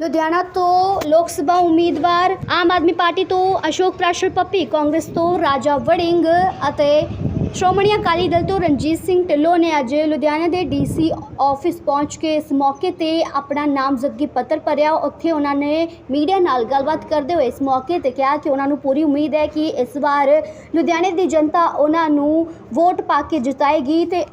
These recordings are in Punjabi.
ਲੁਧਿਆਣਾ ਤੋਂ ਲੋਕ ਸਭਾ ਉਮੀਦਵਾਰ ਆਮ ਆਦਮੀ ਪਾਰਟੀ ਤੋਂ ਅਸ਼ੋਕ ਪ੍ਰਾਸ਼ਰ ਪੱਪੀ, ਕਾਂਗਰਸ ਤੋਂ ਰਾਜਾ ਵੜਿੰਗ ਅਤੇ ਸ਼੍ਰੋਮਣੀ ਅਕਾਲੀ ਦਲ ਤੋਂ ਰਣਜੀਤ ਸਿੰਘ ਢਿੱਲੋਂ ਨੇ ਅੱਜ ਲੁਧਿਆਣਾ ਦੇ ਡੀਸੀ ਆਫਿਸ ਪਹੁੰਚ ਕੇ ਇਸ ਮੌਕੇ ਤੇ ਆਪਣਾ ਨਾਮਜ਼ਦਗੀ ਪੱਤਰ ਭਰਿਆ। ਉੱਥੇ ਉਹਨਾਂ ਨੇ ਮੀਡੀਆ ਨਾਲ ਗੱਲਬਾਤ ਕਰਦੇ ਹੋਏ ਇਸ ਮੌਕੇ ਤੇ ਕਿਹਾ ਕਿ ਉਹਨਾਂ ਨੂੰ ਪੂਰੀ ਉਮੀਦ ਹੈ ਕਿ ਇਸ ਵਾਰ ਲੁਧਿਆਣੇ ਦੀ ਜਨਤਾ ਉਹਨਾਂ ਨੂੰ ਵੋਟ ਪਾ ਕੇ ਜਿਤਾਏਗੀ ਤੇ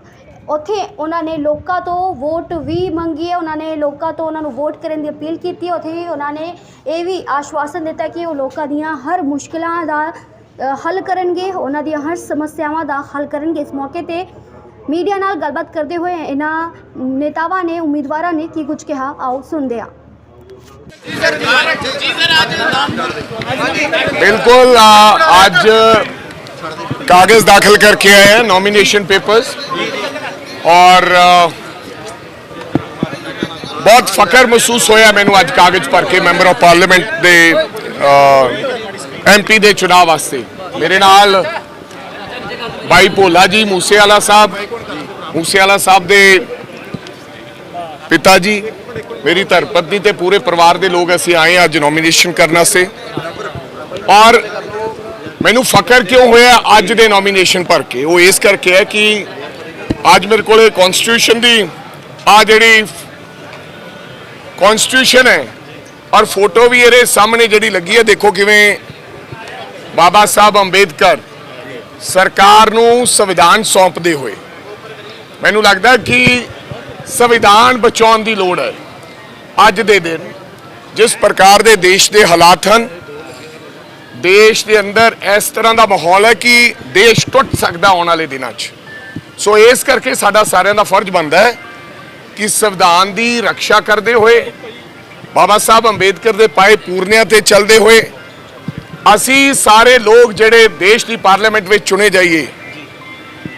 ਉੱਥੇ ਉਹਨਾਂ ਨੇ ਲੋਕਾਂ ਤੋਂ ਵੋਟ ਵੀ ਮੰਗੀ ਹੈ ਉਹਨਾਂ ਨੇ ਲੋਕਾਂ ਤੋਂ ਉਹਨਾਂ ਨੂੰ ਵੋਟ ਕਰਨ ਦੀ ਅਪੀਲ ਕੀਤੀ ਹੈ ਉੱਥੇ ਹੀ ਉਹਨਾਂ ਨੇ ਇਹ ਵੀ ਆਸ਼ਵਾਸਨ ਦਿੱਤਾ ਕਿ ਉਹ ਲੋਕਾਂ ਦੀਆਂ ਹਰ ਮੁਸ਼ਕਲਾਂ ਦਾ ਅ, ਹੱਲ ਕਰਨਗੇ ਉਹਨਾਂ ਦੀਆਂ ਹਰ ਸਮੱਸਿਆਵਾਂ ਦਾ ਹੱਲ ਕਰਨਗੇ ਇਸ ਮੌਕੇ ਤੇ ਮੀਡੀਆ ਨਾਲ ਗੱਲਬਾਤ ਕਰਦੇ ਹੋਏ ਇਹਨਾਂ ਨੇਤਾਵਾਂ ਨੇ ਉਮੀਦਵਾਰਾਂ ਨੇ ਕੀ ਕੁਝ ਕਿਹਾ ਆਓ ਸੁਣਦੇ ਹਾਂ बिल्कुल आ, आज कागज दाखिल करके आए हैं नॉमिनेशन पेपर्स ਔਰ ਬਹੁਤ ਫਖਰ ਮਹਿਸੂਸ ਹੋਇਆ ਮੈਨੂੰ ਅੱਜ ਕਾਗਜ਼ ਭਰ ਕੇ ਮੈਂਬਰ ਆਫ ਪਾਰਲੀਮੈਂਟ ਦੇ ਐਮਪੀ ਦੇ ਚੋਣਾਂ ਵਾਸਤੇ। ਮੇਰੇ ਨਾਲ ਭਾਈ ਭੋਲਾ ਜੀ ਮੂਸੇਵਾਲਾ ਸਾਹਿਬ ਮੂਸੇਵਾਲਾ ਸਾਹਿਬ ਦੇ ਪਿਤਾ ਜੀ, ਮੇਰੀ ਧਰਪਤਨੀ ਤੇ ਪੂਰੇ ਪਰਿਵਾਰ ਦੇ ਲੋਕ ਅਸੀਂ ਆਏ ਆ ਅੱਜ ਨੋਮੀਨੇਸ਼ਨ ਕਰਨ ਵਾਸਤੇ। ਔਰ ਮੈਨੂੰ ਫਕਰ ਕਿਉਂ ਹੋਇਆ ਅੱਜ ਦੇ ਨੋਮੀਨੇਸ਼ਨ ਭਰ ਕੇ? ਉਹ ਇਸ ਕਰਕੇ ਹੈ ਕਿ ਅੱਜ ਮੇਰੇ ਕੋਲੇ ਕਨਸਟੀਟਿਊਸ਼ਨ ਦੀ ਆ ਜਿਹੜੀ ਕਨਸਟੀਟਿਊਸ਼ਨ ਹੈ। ਔਰ ਫੋਟੋ ਵੀ ਇਹਦੇ ਸਾਹਮਣੇ ਜਿਹੜੀ ਲੱਗੀ ਹੈ, ਦੇਖੋ ਕਿਵੇਂ ਬਾਬਾ ਸਾਹਿਬ ਅੰਬੇਦਕਰ ਸਰਕਾਰ ਨੂੰ ਸੰਵਿਧਾਨ ਸੌਂਪਦੇ ਹੋਏ। ਮੈਨੂੰ ਲੱਗਦਾ ਕਿ ਸੰਵਿਧਾਨ ਬਚਾਉਣ ਦੀ ਲੋੜ ਹੈ ਅੱਜ ਦੇ ਦਿਨ, ਜਿਸ ਪ੍ਰਕਾਰ ਦੇ ਦੇਸ਼ ਦੇ ਹਾਲਾਤ ਹਨ। ਦੇਸ਼ ਦੇ ਅੰਦਰ ਇਸ ਤਰ੍ਹਾਂ ਦਾ ਮਾਹੌਲ ਹੈ ਕਿ ਦੇਸ਼ ਟੁੱਟ ਸਕਦਾ ਆਉਣ ਵਾਲੇ ਦਿਨਾਂ 'ਚ। ਸੋ ਇਸ ਕਰਕੇ ਸਾਡਾ ਸਾਰਿਆਂ ਦਾ ਫਰਜ਼ ਬਣਦਾ ਹੈ ਕਿ ਸੰਵਿਧਾਨ ਦੀ ਰੱਖਿਆ ਕਰਦੇ ਹੋਏ ਬਾਬਾ ਸਾਹਿਬ ਅੰਬੇਦਕਰ ਦੇ ਪਾਏ ਪੂਰਨਿਆਂ ਤੇ ਚੱਲਦੇ ਹੋਏ ਅਸੀਂ ਸਾਰੇ ਲੋਕ ਜਿਹੜੇ ਦੇਸ਼ ਦੀ ਪਾਰਲੀਮੈਂਟ ਵਿੱਚ ਚੁਣੇ ਜਾਈਏ,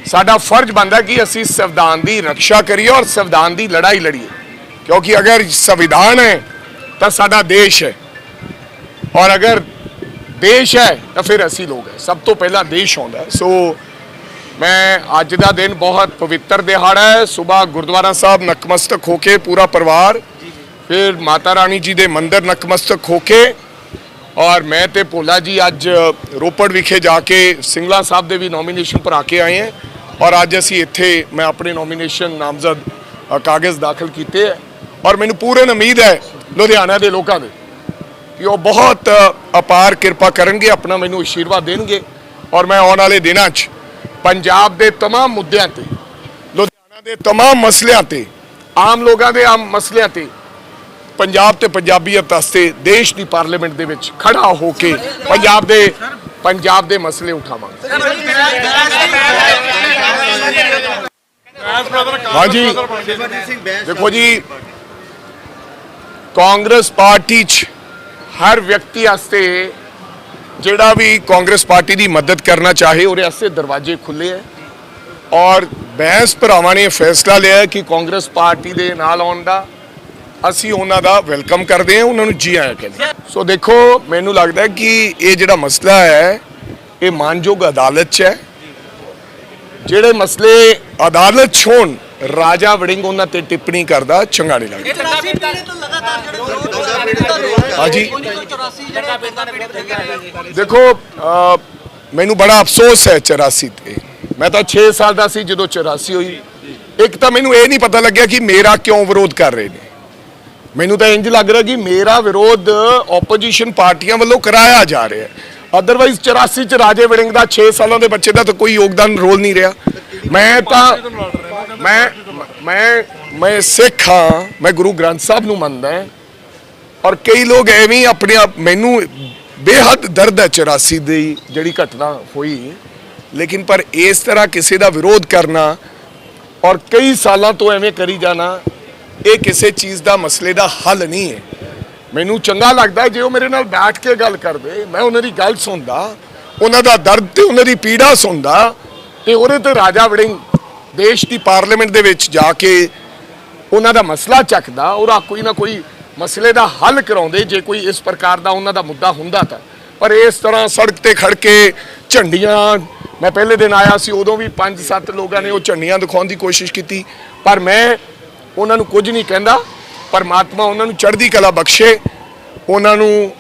ਸਾਡਾ ਫਰਜ਼ ਬਣਦਾ ਕਿ ਅਸੀਂ ਸੰਵਿਧਾਨ ਦੀ ਰੱਖਿਆ ਕਰੀਏ ਔਰ ਸੰਵਿਧਾਨ ਦੀ ਲੜਾਈ ਲੜੀਏ। ਕਿਉਂਕਿ ਅਗਰ ਸੰਵਿਧਾਨ ਹੈ ਤਾਂ ਸਾਡਾ ਦੇਸ਼ ਹੈ। ਔਰ ਅਗਰ ਦੇਸ਼ ਹੈ ਤਾਂ ਫਿਰ ਅਸੀਂ ਲੋਕ ਹੈ। ਸਭ ਤੋਂ ਪਹਿਲਾਂ ਦੇਸ਼ ਆਉਂਦਾ ਸੋ ਮੈਂ ਅੱਜ ਦਾ ਦਿਨ ਬਹੁਤ ਪਵਿੱਤਰ ਦਿਹਾੜਾ ਹੈ। ਸਵੇਰ ਗੁਰਦੁਆਰਾ ਸਾਹਿਬ ਨਕਮਸਤਕ ਹੋ ਕੇ ਪੂਰਾ ਪਰਿਵਾਰ, ਫਿਰ ਮਾਤਾ ਰਾਣੀ ਜੀ ਦੇ ਮੰਦਿਰ ਨਕਮਸਤਕ ਹੋ ਕੇ ਔਰ ਮੈਂ ਤੇ ਭੋਲਾ ਜੀ ਅੱਜ ਰੋਪੜ ਵਿਖੇ ਜਾ ਕੇ ਸਿੰਗਲਾ ਸਾਹਿਬ ਦੇ ਵੀ ਨੋਮੀਨੇਸ਼ਨ ਭਰਾ ਕੇ ਆਏ ਹਾਂ ਔਰ ਅੱਜ ਅਸੀਂ ਇੱਥੇ ਮੈਂ ਆਪਣੇ ਨੋਮੀਨੇਸ਼ਨ ਨਾਮਜ਼ਦ ਕਾਗਜ਼ ਦਾਖਲ ਕੀਤੇ ਹੈ ਔਰ ਮੈਨੂੰ ਪੂਰਨ ਉਮੀਦ ਹੈ ਲੁਧਿਆਣਾ ਦੇ ਲੋਕਾਂ ਦੇ ਕਿ ਉਹ ਬਹੁਤ ਅਪਾਰ ਕਿਰਪਾ ਕਰਨਗੇ, ਆਪਣਾ ਮੈਨੂੰ ਆਸ਼ੀਰਵਾਦ ਦੇਣਗੇ ਔਰ ਮੈਂ ਆਉਣ ਵਾਲੇ ਦਿਨਾਂ 'ਚ ਪੰਜਾਬ ਦੇ तमाम ਮੁੱਦਿਆਂ ਤੇ ਲੁਧਿਆਣਾ ਦੇ तमाम ਮਸਲਿਆਂ ਤੇ ਆਮ ਲੋਕਾਂ ਦੇ ਆਮ ਮਸਲਿਆਂ ਤੇ ਪੰਜਾਬ ਤੇ ਪੰਜਾਬੀਅਤ ਵਾਸਤੇ ਦੇਸ਼ ਦੀ ਪਾਰਲੀਮੈਂਟ ਦੇ ਵਿੱਚ ਖੜਾ ਹੋ ਕੇ ਪੰਜਾਬ ਦੇ ਪੰਜਾਬ ਦੇ ਮਸਲੇ ਉਠਾਵਾਂਗੇ ਹਾਂਜੀ ਦੇਖੋ ਜੀ ਕਾਂਗਰਸ ਪਾਰਟੀ 'ਚ ਹਰ ਵਿਅਕਤੀ ਵਾਸਤੇ ਜਿਹੜਾ ਵੀ ਕਾਂਗਰਸ ਪਾਰਟੀ ਦੀ ਮਦਦ ਕਰਨਾ ਚਾਹੇ, ਉਹਦੇ ਵਾਸਤੇ ਦਰਵਾਜ਼ੇ ਖੁੱਲੇ ਹੈ ਔਰ ਬੈਂਸ ਭਰਾਵਾਂ ਨੇ ਫੈਸਲਾ ਲਿਆ ਕਿ ਕਾਂਗਰਸ ਪਾਰਟੀ ਦੇ ਨਾਲ ਆਉਣ ਦਾ ਅਸੀਂ ਉਹਨਾਂ ਦਾ ਵੈਲਕਮ ਕਰਦੇ ਹਾਂ, ਉਹਨਾਂ ਨੂੰ ਜੀ ਆਇਆਂ ਕਹਿੰਦੇ ਸੋ ਦੇਖੋ, ਮੈਨੂੰ ਲੱਗਦਾ ਕਿ ਇਹ ਜਿਹੜਾ ਮਸਲਾ ਹੈ, ਇਹ ਮਾਨਯੋਗ ਅਦਾਲਤ 'ਚ ਹੈ। ਜਿਹੜੇ ਮਸਲੇ ਅਦਾਲਤ 'ਚ ਹੋਣ ਰਾਜਾ ਵੜਿੰਗ ਉਹਨਾਂ ਤੇ ਟਿੱਪਣੀ ਕਰਦਾ ਚੰਗਾ ਨਹੀਂ ਲੱਗਦਾ ਹਾਂਜੀ। 84 ਜਿਹੜੇ ਪਿੰਡਾਂ ਦੇ ਵਿਰੁੱਧ ਹੈਗੇ ਦੇਖੋ ਮੈਨੂੰ ਬੜਾ ਅਫਸੋਸ ਹੈ 84 ਤੇ। ਮੈਂ ਤਾਂ 6 ਸਾਲ ਦਾ ਸੀ ਜਦੋਂ 84 ਹੋਈ। ਇੱਕ ਤਾਂ ਮੈਨੂੰ ਇਹ ਨਹੀਂ ਪਤਾ ਲੱਗਿਆ ਕਿ ਮੇਰਾ ਕਿਉਂ ਵਿਰੋਧ ਕਰ ਰਹੇ ਨੇ। ਮੈਨੂੰ ਤਾਂ ਇੰਜ ਲੱਗ ਰਿਹਾ ਕਿ ਮੇਰਾ ਵਿਰੋਧ ਆਪੋਜੀਸ਼ਨ ਪਾਰਟੀਆਂ ਵੱਲੋਂ ਕਰਾਇਆ ਜਾ ਰਿਹਾ ਹੈ। ਅਦਰਵਾਈਜ਼ 84 ਚ ਰਾਜੇ ਵੜਿੰਗ ਦਾ 6 ਸਾਲਾਂ ਦੇ ਬੱਚੇ ਦਾ ਤਾਂ ਕੋਈ ਯੋਗਦਾਨ ਰੋਲ ਨਹੀਂ ਰਿਹਾ। ਮੈਂ ਤਾਂ ਮੈਂ ਮੈਂ ਮੈਂ ਸਿੱਖ ਹਾਂ, ਮੈਂ ਗੁਰੂ ਗ੍ਰੰਥ ਸਾਹਿਬ ਨੂੰ ਮੰਨਦਾ ਹਾਂ। ਔਰ ਕਈ ਲੋਕ ਐਵੇਂ ਆਪਣੇ ਆਪ, ਮੈਨੂੰ ਬੇਹੱਦ ਦਰਦ ਹੈ 84 ਦੀ ਜਿਹੜੀ ਘਟਨਾ ਹੋਈ। ਲੇਕਿਨ ਪਰ ਇਸ ਤਰ੍ਹਾਂ ਕਿਸੇ ਦਾ ਵਿਰੋਧ ਕਰਨਾ ਔਰ ਕਈ ਸਾਲਾਂ ਤੋਂ ਐਵੇਂ ਕਰੀ ਜਾਣਾ, ਇਹ ਕਿਸੇ ਚੀਜ਼ ਦਾ ਮਸਲੇ ਦਾ ਹੱਲ ਨਹੀਂ ਹੈ। ਮੈਨੂੰ ਚੰਗਾ ਲੱਗਦਾ ਜੇ ਉਹ ਮੇਰੇ ਨਾਲ ਬੈਠ ਕੇ ਗੱਲ ਕਰਦੇ, ਮੈਂ ਉਹਨਾਂ ਦੀ ਗੱਲ ਸੁਣਦਾ, ਉਹਨਾਂ ਦਾ ਦਰਦ ਤੇ ਉਹਨਾਂ ਦੀ ਪੀੜਾ ਸੁਣਦਾ, ਤੇ ਉਹਦੇ ਤੇ ਰਾਜਾ ਵੜਿੰਗ ਦੇਸ਼ ਦੀ ਪਾਰਲੀਮੈਂਟ ਦੇ ਵਿੱਚ ਜਾ ਕੇ ਉਹਨਾਂ ਦਾ ਮਸਲਾ ਚੱਕਦਾ, ਉਹਦਾ ਕੋਈ ਨਾ ਕੋਈ ਮਸਲੇ ਦਾ ਹੱਲ ਕਰਾਉਂਦੇ, ਜੇ ਕੋਈ ਇਸ ਪ੍ਰਕਾਰ ਦਾ ਉਹਨਾਂ ਦਾ ਮੁੱਦਾ ਹੁੰਦਾ ਤਾਂ। ਪਰ ਇਸ ਤਰ੍ਹਾਂ ਸੜਕ ਤੇ ਖੜ ਕੇ ਝੰਡੀਆਂ, ਮੈਂ ਪਹਿਲੇ ਦਿਨ ਆਇਆ ਸੀ, ਉਦੋਂ ਵੀ 5-7 ਲੋਕਾਂ ਨੇ ਉਹ ਝੰਡੀਆਂ ਦਿਖਾਉਣ ਦੀ ਕੋਸ਼ਿਸ਼ ਕੀਤੀ। ਪਰ ਮੈਂ ਉਹਨਾਂ ਨੂੰ ਕੁਝ ਨਹੀਂ ਕਹਿੰਦਾ, ਪਰਮਾਤਮਾ ਉਹਨਾਂ ਨੂੰ ਚੜ੍ਹਦੀ ਕਲਾ ਬਖਸ਼ੇ, ਉਹਨਾਂ ਨੂੰ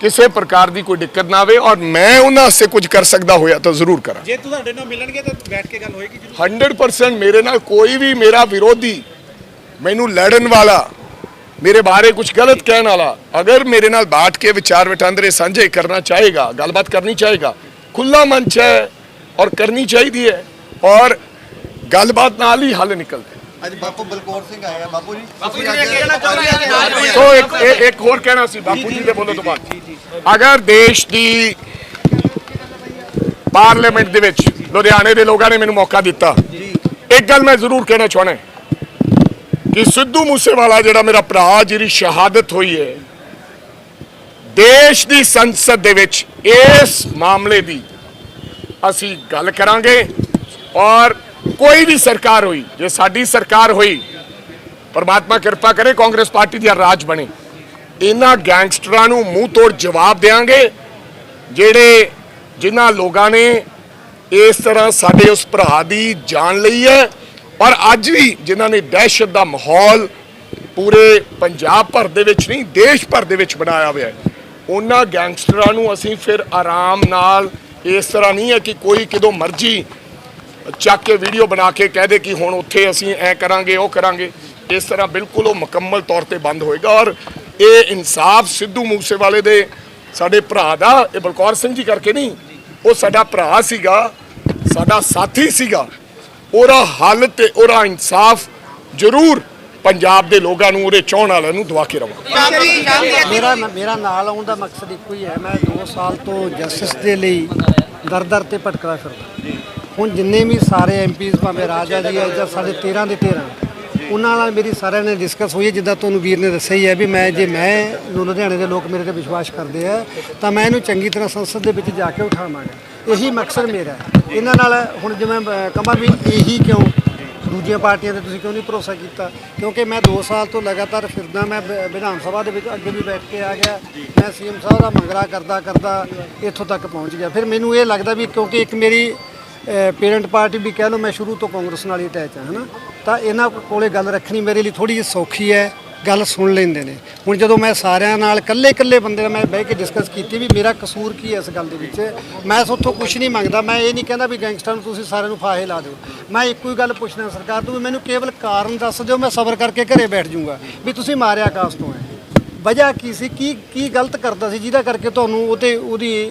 ਕਿਸੇ ਪ੍ਰਕਾਰ ਦੀ ਕੋਈ ਦਿੱਕਤ ਨਾ ਆਵੇ ਔਰ ਮੈਂ ਉਹਨਾਂ ਵਾਸਤੇ ਕੁਝ ਕਰ ਸਕਦਾ ਹੋਇਆ ਤਾਂ ਜ਼ਰੂਰ ਕਰਾਂ। ਜੇ ਤੁਹਾਡੇ ਨਾਲ ਮਿਲਣਗੇ ਤਾਂ ਬੈਠ ਕੇ ਗੱਲ ਹੋਏਗੀ ਜ਼ਰੂਰ। 100% ਮੇਰੇ ਨਾਲ ਕੋਈ ਵੀ ਮੇਰਾ ਵਿਰੋਧੀ ਮੈਨੂੰ ਲੜਨ ਵਾਲਾ ਮੇਰੇ ਬਾਰੇ ਕੁਝ ਗਲਤ ਕਹਿਣ ਵਾਲਾ ਅਗਰ ਮੇਰੇ ਨਾਲ ਬਾਤ ਕੇ ਵਿਚਾਰ ਵਟਾਂਦਰੇ ਸਾਂਝੇ ਕਰਨਾ ਚਾਹੇਗਾ ਗੱਲਬਾਤ ਕਰਨੀ ਚਾਹੇਗਾ ਖੁੱਲਾ ਮੰਚ ਹੈ ਔਰ ਕਰਨੀ ਚਾਹੀਦੀ ਹੈ ਔਰ ਗੱਲਬਾਤ ਨਾਲ ਹੀ ਹੱਲ ਨਿਕਲਦਾ ਅੱਜ ਬਾਪੂ ਬਲਕੌਰ ਸਿੰਘ ਆਏ ਆ ਬਾਪੂ ਜੀ ਬਾਪੂ ਜੀ ਨੇ ਕਹਿਣਾ ਚਾਹੁੰਦੇ ਆ ਸੋ ਇੱਕ ਇੱਕ ਹੋਰ ਕਹਿਣਾ ਸੀ ਬਾਪੂ ਜੀ ਦੇ ਬੋਲਣ ਤੋਂ ਬਾਅਦ। ਅਗਰ ਦੇਸ਼ ਦੀ ਪਾਰਲੀਮੈਂਟ ਦੇ ਵਿੱਚ ਲੁਧਿਆਣੇ ਦੇ ਲੋਕਾਂ ਨੇ ਮੈਨੂੰ ਮੌਕਾ ਦਿੱਤਾ ਇੱਕ ਗੱਲ ਮੈਂ ਜ਼ਰੂਰ ਕਹਿਣਾ ਚਾਹਣਾ ਕਿ ਸਿੱਧੂ ਮੂਸੇਵਾਲਾ ਜਿਹੜਾ ਮੇਰਾ ਭਰਾ ਜਿਹਦੀ ਸ਼ਹਾਦਤ ਹੋਈ ਹੈ ਦੇਸ਼ ਦੀ ਸੰਸਦ ਦੇ ਵਿੱਚ ਇਸ ਮਾਮਲੇ ਦੀ ਅਸੀਂ ਗੱਲ ਕਰਾਂਗੇ ਔਰ ਕੋਈ ਵੀ ਸਰਕਾਰ ਹੋਈ, ਜੇ ਸਾਡੀ ਸਰਕਾਰ ਹੋਈ, ਪਰਮਾਤਮਾ ਕਿਰਪਾ ਕਰੇ ਕਾਂਗਰਸ ਪਾਰਟੀ ਦੀ ਰਾਜ ਬਣੇ। ਇਹਨਾਂ ਗੈਂਗਸਟਰਾਂ ਨੂੰ ਮੂੰਹ ਤੋੜ ਜਵਾਬ ਦੇਾਂਗੇ, ਜਿਹੜੇ ਜਿਨ੍ਹਾਂ ਲੋਕਾਂ ਨੇ ਇਸ ਤਰ੍ਹਾਂ ਸਾਡੇ ਉਸ ਭਰਾ ਦੀ ਜਾਨ ਲਈ ਹੈ। ਪਰ ਅੱਜ ਵੀ ਜਿਨ੍ਹਾਂ ਨੇ ਦਹਿਸ਼ਤ ਦਾ ਮਾਹੌਲ ਪੂਰੇ ਪੰਜਾਬ ਭਰ ਦੇ ਵਿੱਚ ਨਹੀਂ, ਦੇਸ਼ ਭਰ ਦੇ ਵਿੱਚ ਬਣਾਇਆ ਹੋਇਆ ਹੈ। ਉਹਨਾਂ ਗੈਂਗਸਟਰਾਂ ਨੂੰ ਅਸੀਂ ਫਿਰ ਆਰਾਮ ਨਾਲ ਇਸ ਤਰ੍ਹਾਂ ਨਹੀਂ ਹੈ ਕਿ ਕੋਈ ਕਿਦੋਂ ਮਰਜ਼ੀ ਚੱਕ ਕੇ ਵੀਡੀਓ ਬਣਾ ਕੇ ਕਹਿ ਦੇ ਕਿ ਹੁਣ ਉੱਥੇ ਅਸੀਂ ਐ ਕਰਾਂਗੇ, ਉਹ ਕਰਾਂਗੇ। ਇਸ ਤਰ੍ਹਾਂ ਬਿਲਕੁਲ ਉਹ ਮੁਕੰਮਲ ਤੌਰ ਤੇ ਬੰਦ ਹੋਏਗਾ ਔਰ ਇਹ ਇਨਸਾਫ ਸਿੱਧੂ ਮੂਸੇਵਾਲੇ ਦੇ ਸਾਡੇ ਭਰਾ ਦਾ, ਇਹ ਬਲਕੌਰ ਸਿੰਘ ਜੀ ਕਰਕੇ ਨਹੀਂ, ਉਹ ਸਾਡਾ ਭਰਾ ਸੀਗਾ, ਸਾਡਾ ਸਾਥੀ ਸੀਗਾ। ਉਹਦਾ ਹੱਲ ਤੇ ਉਹਦਾ ਇਨਸਾਫ ਜ਼ਰੂਰ ਪੰਜਾਬ ਦੇ ਲੋਕਾਂ ਨੂੰ, ਉਹਦੇ ਚਾਹਣ ਵਾਲਿਆਂ ਨੂੰ ਦਵਾ ਕੇ ਰਵਾਂ ਮੇਰਾ ਮੇਰਾ ਨਾਲ ਆਉਣ ਦਾ ਮਕਸਦ ਇੱਕੋ ਹੀ ਹੈ, ਮੈਂ 2 ਸਾਲ ਤੋਂ ਜਸਟਿਸ ਦੇ ਲਈ ਦਰ ਦਰ ਤੇ ਭਟਕਦਾ ਫਿਰਦਾ। ਹੁਣ ਜਿੰਨੇ ਵੀ ਸਾਰੇ ਐਮਪੀਜ਼ ਭਾਵੇਂ ਰਾਜਾ ਜੀ ਹੈ ਜਾਂ ਸਾਡੇ 13 ਦੇ 13 ਉਹਨਾਂ ਨਾਲ ਮੇਰੀ ਸਾਰਿਆਂ ਨੇ ਡਿਸਕਸ ਹੋਈ ਹੈ, ਜਿੱਦਾਂ ਤੁਹਾਨੂੰ ਵੀਰ ਨੇ ਦੱਸਿਆ ਹੀ ਹੈ ਵੀ ਮੈਂ ਜੇ ਮੈਂ ਲੁਧਿਆਣੇ ਦੇ ਲੋਕ ਮੇਰੇ ਤੇ ਵਿਸ਼ਵਾਸ ਕਰਦੇ ਆ, ਤਾਂ ਮੈਂ ਇਹਨੂੰ ਚੰਗੀ ਤਰ੍ਹਾਂ ਸੰਸਦ ਦੇ ਵਿੱਚ ਜਾ ਕੇ ਉਠਾਵਾਂਗਾ। ਇਹੀ ਮਕਸਦ ਮੇਰਾ ਇਹਨਾਂ ਨਾਲ ਹੁਣ ਜਿਵੇਂ ਕਹਾਂ ਵੀ ਇਹੀ ਕਿਉਂ? ਦੂਜੀਆਂ ਪਾਰਟੀਆਂ ਤੇ ਤੁਸੀਂ ਕਿਉਂ ਨਹੀਂ ਭਰੋਸਾ ਕੀਤਾ? ਕਿਉਂਕਿ ਮੈਂ 2 ਸਾਲ ਤੋਂ ਲਗਾਤਾਰ ਫਿਰਦਾ, ਮੈਂ ਵਿਧਾਨ ਸਭਾ ਦੇ ਵਿੱਚ ਅੱਗੇ ਵੀ ਬੈਠ ਕੇ ਆ ਗਿਆ। ਮੈਂ ਸੀਐਮ ਸਾਹਿਬ ਦਾ ਮੰਗਰਾ ਕਰਦਾ ਕਰਦਾ ਇੱਥੋਂ ਤੱਕ ਪਹੁੰਚ ਗਿਆ। ਫਿਰ ਮੈਨੂੰ ਇਹ ਲੱਗਦਾ ਵੀ ਕਿਉਂਕਿ ਇੱਕ ਮੇਰੀ ਪੇਰੈਂਟ ਪਾਰਟੀ ਵੀ ਕਹਿ ਲਓ ਮੈਂ ਸ਼ੁਰੂ ਤੋਂ ਕਾਂਗਰਸ ਨਾਲ ਹੀ ਅਟੈਚ ਹਾਂ, ਹਨਾ? ਤਾਂ ਇਹਨਾਂ ਕੋਲੇ ਗੱਲ ਰੱਖਣੀ ਮੇਰੇ ਲਈ ਥੋੜੀ ਜਿਹੀ ਸੌਖੀ ਹੈ, ਗੱਲ ਸੁਣ ਲੈਂਦੇ ਨੇ। ਹੁਣ ਜਦੋਂ ਮੈਂ ਸਾਰਿਆਂ ਨਾਲ ਇਕੱਲੇ ਇਕੱਲੇ ਬੰਦੇ ਨਾਲ ਮੈਂ ਬਹਿ ਕੇ ਡਿਸਕਸ ਕੀਤੀ ਵੀ ਮੇਰਾ ਕਸੂਰ ਕੀ ਹੈ ਇਸ ਗੱਲ ਦੇ ਵਿੱਚ, ਮੈਂ ਸੋਥੋਂ ਕੁਝ ਨਹੀਂ ਮੰਗਦਾ, ਮੈਂ ਇਹ ਨਹੀਂ ਕਹਿੰਦਾ ਵੀ ਗੈਂਗਸਟਰ ਨੂੰ ਤੁਸੀਂ ਸਾਰਿਆਂ ਨੂੰ ਫਾਹੇ ਲਾ ਦਿਓ। ਮੈਂ ਇੱਕੋ ਹੀ ਗੱਲ ਪੁੱਛਣਾ ਸਰਕਾਰ ਤੋਂ ਵੀ ਮੈਨੂੰ ਕੇਵਲ ਕਾਰਨ ਦੱਸ ਦਿਓ, ਮੈਂ ਸਬਰ ਕਰਕੇ ਘਰੇ ਬੈਠ ਜਾਊਂਗਾ ਵੀ ਤੁਸੀਂ ਮਾਰਿਆ ਕਾਸ ਤੋਂ ਹੈ। ਵਜ੍ਹਾ ਕੀ ਸੀ? ਕੀ ਕੀ ਗਲਤ ਕਰਦਾ ਸੀ? ਜਿਹਦਾ ਕਰਕੇ ਤੁਹਾਨੂੰ ਉਹਤੇ ਉਹਦੀ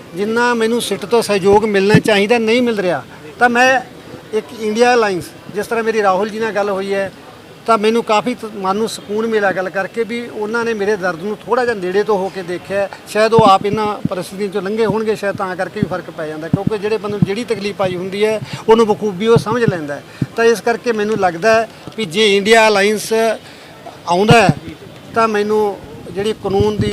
ਜਿੰਨਾ ਮੈਨੂੰ ਸਿੱਟ ਤੋਂ ਸਹਿਯੋਗ ਮਿਲਣਾ ਚਾਹੀਦਾ, ਨਹੀਂ ਮਿਲ ਰਿਹਾ, ਤਾਂ ਮੈਂ ਇੱਕ ਇੰਡੀਆ ਅਲਾਈਅੰਸ ਜਿਸ ਤਰ੍ਹਾਂ ਮੇਰੀ ਰਾਹੁਲ ਜੀ ਨਾਲ ਗੱਲ ਹੋਈ ਹੈ, ਤਾਂ ਮੈਨੂੰ ਕਾਫੀ ਤ- ਮਨ ਨੂੰ ਸਕੂਨ ਮਿਲਿਆ ਗੱਲ ਕਰਕੇ ਵੀ ਉਹਨਾਂ ਨੇ ਮੇਰੇ ਦਰਦ ਨੂੰ ਥੋੜਾ ਜਿਹਾ ਨੇੜੇ ਤੋਂ ਹੋ ਕੇ ਦੇਖਿਆ ਸ਼ਾਇਦ ਉਹ ਆਪ ਇਹਨਾਂ ਪਰਿਸਥਿਤੀਆਂ ਚੋਂ ਲੰਘੇ ਹੋਣਗੇ, ਸ਼ਾਇਦ ਤਾਂ ਕਰਕੇ ਵੀ ਫ਼ਰਕ ਪੈ ਜਾਂਦਾ, ਕਿਉਂਕਿ ਜਿਹੜੇ ਬੰਦੇ ਨੂੰ ਜਿਹੜੀ ਤਕਲੀਫ ਆਈ ਹੁੰਦੀ ਹੈ, ਉਹਨੂੰ ਬਖੂਬੀ ਉਹ ਸਮਝ ਲੈਂਦਾ ਤਾਂ ਇਸ ਕਰਕੇ ਮੈਨੂੰ ਲੱਗਦਾ ਵੀ ਜੇ ਇੰਡੀਆ ਅਲਾਈਅੰਸ ਆਉਂਦਾ ਤਾਂ ਮੈਨੂੰ ਜਿਹੜੀ ਕਾਨੂੰਨ ਦੀ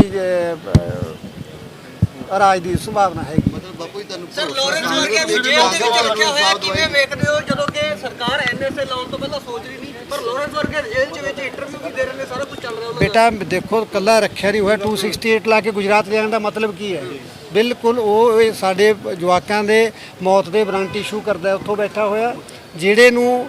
ਰਾਜ ਦੀ ਸੰਭਾਵਨਾ ਹੈਗੀ। ਮਤਲਬ ਬਾਪੂ ਜੀ ਤੁਹਾਨੂੰ ਸਰ ਲੋਰੈਂਸ ਨਾਲ ਵਰਗੇ ਨੂੰ ਵੀ ਜੇਲ੍ਹ ਦੇ ਵਿੱਚ ਰੱਖਿਆ ਹੋਇਆ ਕਿਵੇਂ। ਵੇਖਦੇ ਹੋ ਜਦੋਂ ਕਿ ਸਰਕਾਰ ਐਨਐਸਏ ਲਾਉਣ ਤੋਂ ਪਹਿਲਾਂ ਸੋਚ ਰਹੀ ਨਹੀਂ? ਪਰ ਲੋਰੈਂਸ ਵਰਗੇ ਜੇਲ੍ਹ ਚ ਵਿੱਚ ਇੰਟਰਵਿਊ ਵੀ ਦੇ ਰਹੇ ਨੇ ਸਾਰਾ ਕੁਝ ਚੱਲ ਰਿਹਾ ਦਾ। ਬੇਟਾ ਦੇਖੋ ਕੱਲਾ ਰੱਖਿਆ ਨਹੀਂ ਹੋਇਆ 268 ਲਾ ਕੇ ਗੁਜਰਾਤ ਲਿਆਉਣ ਦਾ ਮਤਲਬ ਕੀ ਹੈ? ਬਿਲਕੁਲ ਉਹ ਸਾਡੇ ਜਵਾਕਾਂ ਦੇ ਮੌਤ ਦੇ ਵਾਰੰਟ ਇਸ਼ੂ ਕਰਦਾ ਹੈ, ਉੱਥੋਂ ਬੈਠਾ ਹੋਇਆ ਜਿਹੜੇ ਨੂੰ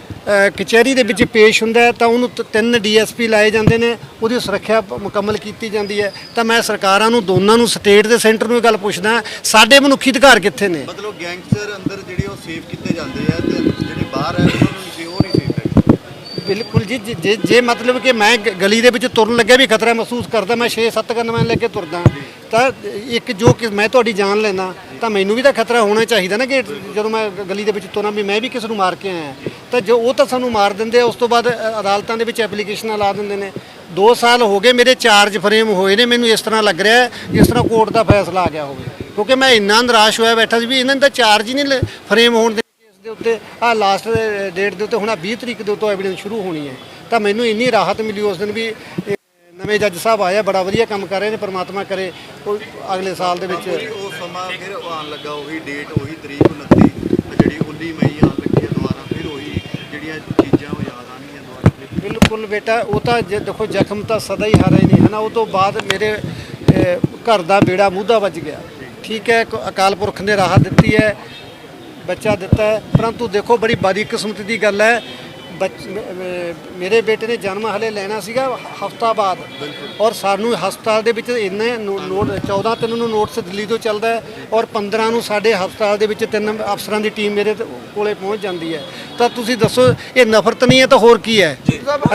ਕਚਹਿਰੀ ਦੇ ਵਿੱਚ ਪੇਸ਼ ਹੁੰਦਾ ਹੈ, ਤਾਂ ਉਹਨੂੰ ਤ- ਤਿੰਨ ਡੀਐਸਪੀ ਲਾਏ ਜਾਂਦੇ ਨੇ, ਉਹਦੀ ਸੁਰੱਖਿਆ ਪ- ਮੁਕੰਮਲ ਕੀਤੀ ਜਾਂਦੀ ਹੈ। ਤਾਂ ਮੈਂ ਸਰਕਾਰਾਂ ਨੂੰ, ਦੋਨਾਂ ਨੂੰ, ਸਟੇਟ ਤੇ ਸੈਂਟਰ ਨੂੰ ਇਹ ਗੱਲ ਪੁੱਛਦਾ ਸਾਡੇ ਮਨੁੱਖੀ ਅਧਿਕਾਰ ਕਿੱਥੇ ਨੇ? ਮਤਲਬ ਗੈਂਗਸਟਰ ਅੰਦਰ ਜਿਹੜੇ ਉਹ ਸੇਵ ਕੀਤੇ ਜਾਂਦੇ ਆ ਤੇ ਜਿਹੜੇ ਬਾਹਰ ਆ ਉਹਨਾਂ ਨੂੰ ਨਹੀਂ ਸੇ- ਉਹ ਨਹੀਂ ਸੇਫ ਹੈ ਬਿਲਕੁਲ ਜੀ ਜੇ- ਜੇ ਜੇ ਮਤਲਬ ਕਿ ਮੈਂ ਗ- ਗਲੀ ਦੇ ਵਿੱਚ ਤੁਰਨ ਲੱਗਿਆ ਵੀ ਖਤਰਾ ਮਹਿਸੂਸ ਕਰਦਾ ਮੈਂ 6-7 ਗਨਮੈਨ ਲੈ ਕੇ ਤੁਰਦਾ। ਤਾਂ ਇੱਕ ਜੋ ਕਿ ਮੈਂ ਤੁਹਾਡੀ ਜਾਨ ਲੈਣਾ ਤਾਂ ਮੈਨੂੰ ਵੀ ਤਾਂ ਖਤਰਾ ਹੋਣਾ ਚਾਹੀਦਾ ਨਾ ਕਿ ਜਦੋਂ ਮੈਂ ਗ- ਗਲੀ ਦੇ ਵਿੱਚ ਤੁਰਾਂ ਵੀ ਮੈਂ ਵੀ ਕਿਸ ਨੂੰ ਮਾਰ ਕੇ ਆਇਆ। ਤਾਂ ਜੋ ਉਹ ਤਾਂ ਸਾਨੂੰ ਮਾਰ ਦਿੰਦੇ ਆ ਉਸ ਤੋਂ ਬਾਅਦ ਅ, ਅਦਾਲਤਾਂ ਦੇ ਵਿੱਚ ਐਪਲੀਕੇਸ਼ਨਾਂ ਲਾ ਦਿੰਦੇ ਨੇ। 2 ਸਾਲ ਹੋ ਗਏ ਮੇਰੇ ਚਾਰਜ ਫਰੇਮ ਹੋਏ ਨੇ ਮੈਨੂੰ ਇਸ ਤਰ੍ਹਾਂ ਲੱਗ ਰਿਹਾ ਹੈ ਜਿਸ ਤਰ੍ਹਾਂ ਕੋਰਟ ਦਾ ਫੈਸਲਾ ਆ ਗਿਆ ਹੋਵੇ। ਕਿਉਂਕਿ ਮੈਂ ਇੰਨਾ ਨਿਰਾਸ਼ ਹੋਇਆ ਬੈਠਾ ਸੀ ਵੀ ਇਹਨਾਂ ਨੇ ਤਾਂ ਚਾਰਜ ਹੀ ਨਹੀਂ ਫਰੇਮ ਹੋਣ ਦੇ ਉੱਤੇ ਆ ਲਾਸਟ ਡੇਟ ਦੇ ਉੱਤੇ ਹੁਣ 20 ਤਰੀਕ ਦੇ ਉੱਤੇ ਐਵੀਡੈਂਸ ਸ਼ੁਰੂ ਹੋਣੀ ਹੈ। ਤਾਂ ਮੈਨੂੰ ਇੰਨੀ ਰਾਹਤ ਮਿਲੀ ਉਸ ਦਿਨ ਵੀ ਨਵੇਂ ਜੱਜ ਸਾਹਿਬ ਆਏ ਆ ਬੜਾ ਵਧੀਆ ਕੰਮ ਕਰ ਰਹੇ ਨੇ ਪ੍ਰਮਾਤਮਾ ਕਰੇ। ਉਹ ਅਗਲੇ ਸਾਲ ਦੇ ਵਿੱਚ ਬਾਪੂ ਜੀ ਉਹ ਸਮਾਂ ਫਿਰ ਉਹ ਆਉਣ ਲੱਗਾ ਉਹੀ ਡੇਟ ਉਹੀ ਤਰੀਕ 29 ਤੇ ਜਿਹੜੀ 19 ਮਈ ਆਉਣ ਲੱਗੀ ਹੈ ਦੁਬਾਰਾ ਫਿਰ ਉਹੀ ਜਿਹੜੀਆਂ ਚੀਜ਼ਾਂ ਉਹ ਯਾਦ ਆਉਣਗੀਆਂ ਦੁਬਾਰਾ। ਬਿਲਕੁਲ ਬੇਟਾ ਉਹ ਤਾਂ ਜੇ ਦੇਖੋ ਜ਼ਖਮ ਤਾਂ ਸਦਾ ਹੀ ਹਾਰੇ ਨਹੀਂ ਹਨਾ? ਉਹ ਤੋਂ ਬਾਅਦ ਮੇਰੇ ਘਰ ਦਾ ਬੇੜਾ ਮੂਧਾ ਵੱਜ ਗਿਆ। ਠੀਕ ਹੈ ਅਕਾਲ ਪੁਰਖ ਨੇ ਰਾਹਤ ਦਿੱਤੀ ਹੈ। ਬੱਚਾ ਦਿੱਤਾ ਹੈ। ਪਰੰਤੂ ਦੇਖੋ ਬੜੀ ਬਾਰੀ ਕਿਸਮਤ ਦੀ ਗੱਲ ਹੈ। ਮੇਰੇ ਬੇਟੇ ਨੇ ਜਨਮ ਹਲੇ ਲੈਣਾ ਸੀਗਾ ਹਫਤਾ ਬਾਅਦ। ਔਰ ਸਾਨੂੰ ਹਸਪਤਾਲ ਦੇ ਵਿੱਚ ਇੰਨੇ ਨੋਟ 14 ਤਿੰਨ ਨੂੰ ਨੋਟਿਸ ਦਿੱਲੀ ਤੋਂ ਚੱਲਦਾ ਔਰ 15 ਨੂੰ ਸਾਡੇ ਹਸਪਤਾਲ ਦੇ ਵਿੱਚ ਤਿੰਨ ਅਫਸਰਾਂ ਦੀ ਟੀਮ ਮੇਰੇ ਕੋਲੇ ਪਹੁੰਚ ਜਾਂਦੀ ਹੈ। ਤਾਂ ਤੁਸੀਂ ਦੱਸੋ ਇਹ ਨਫ਼ਰਤ ਨਹੀਂ ਹੈ ਤਾਂ ਹੋਰ ਕੀ ਹੈ?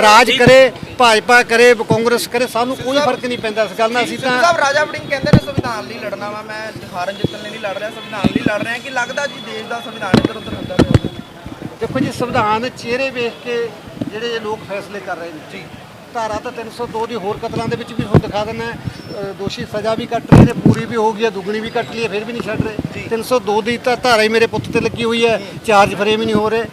ਰਾਜ ਕਰੇ ਭਾਜਪਾ ਕਰੇ ਕਾਂਗਰਸ ਕਰੇ ਸਾਨੂੰ ਕੋਈ ਫ਼ਰਕ ਨਹੀਂ ਪੈਂਦਾ ਇਸ ਗੱਲ ਨਾਲ। ਅਸੀਂ ਤਾਂ ਸਾਹਿਬ ਰਾਜਾ ਵੜਿੰਗ ਕਹਿੰਦੇ ਨੇ ਸੰਵਿਧਾਨ ਲਈ ਲੜਨਾ ਵਾ ਮੈਂ ਹਾਰਨ ਜਿੱਤਣ ਲਈ ਨਹੀਂ ਲੜ ਰਿਹਾ ਸੰਵਿਧਾਨ ਲਈ ਲੜ ਰਿਹਾ ਕਿ ਲੱਗਦਾ ਜੀ ਦੇਸ਼ ਦਾ ਸੰਵਿਧਾਨ ਇੱਧਰ ਉੱਧਰ ਹੁੰਦਾ ਪਿਆ ਦੇਖੋ ਜੀ ਸੰਵਿਧਾਨ ਚਿਹਰੇ ਵੇਖ ਕੇ ਜਿਹੜੇ ਲੋਕ ਫੈਸਲੇ ਕਰ ਰਹੇ ਨੇ। ਜੀ। ਧਾਰਾ ਤਾਂ 302 ਦੀ ਹੋਰ ਕਤਲਾਂ ਦੇ ਵਿੱਚ ਵੀ ਹੁਣ ਦਿਖਾ ਦਿੰਦਾ ਹੈ। ਦੋਸ਼ੀ ਸਜ਼ਾ ਵੀ ਕੱਟ ਰਹੇ ਨੇ ਪੂਰੀ ਵੀ ਹੋ ਗਈ ਹੈ ਦੁੱਗਣੀ ਵੀ ਕੱਟ ਲਈ ਹੈ ਫਿਰ ਵੀ ਨਹੀਂ ਛੱਡ ਰਹੇ। 302 ਦੀ ਤਾਂ ਧਾਰਾ ਹੀ ਮੇਰੇ ਪੁੱਤ ਤੇ ਲੱਗੀ ਹੋਈ ਹੈ ਚਾਰਜ ਫਰੇਮ ਹੀ ਨਹੀਂ ਹੋ ਰਹੇ।